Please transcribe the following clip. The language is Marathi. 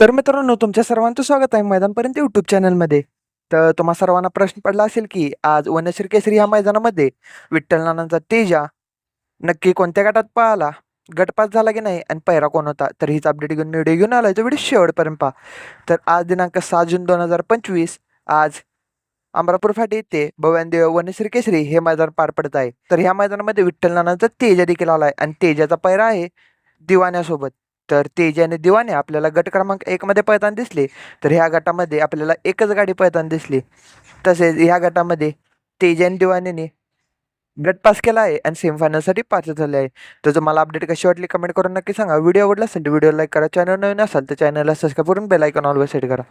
तर मित्रांनो तुमच्या सर्वांचं स्वागत आहे मैदानपर्यंत यूट्यूब चॅनलमध्ये तर तुम्हा सर्वांना प्रश्न पडला असेल की आज वनश्री केसरी ह्या मैदानामध्ये विठ्ठल नानांचा तेजा नक्की कोणत्या गटात पळाला गटपास झाला की नाही? आणि पहिरा कोण होता? तर हीच अपडेट घेऊन व्हिडिओ घेऊन आला तो व्हिडिओ शेवटपर्यंत पहा. तर आज दिनांक सहा जून दोन हजार पंचवीस आज अमरापूर फाटी येथे भव्यानदेव वनश्री केसरी हे मैदान पार पडत आहे. तर ह्या मैदानामध्ये विठ्ठल नानांचा तेजा देखील आला आहे आणि तेजाचा पैरा आहे दिवाण्यासोबत. तर तेज आणि दिवाने आपल्याला गट क्रमांक एकमध्ये पळताना दिसले. तर ह्या गटामध्ये आपल्याला एकच गाडी पळताना दिसली. तसेच ह्या गटामध्ये तेज आणि दिवानेने गट पास केला आहे आणि सेमीफायनलसाठी पात्र झाले आहे. तर तुम्हाला अपडेट कशी वाटली कमेंट करून नक्की सांगा. व्हिडिओ आवडला असेल तर व्हिडिओ लाईक करा. चॅनल नवीन असाल तर चॅनलला सबस्क्राईब करून बेल आयकॉन ऑलवर सेट करा.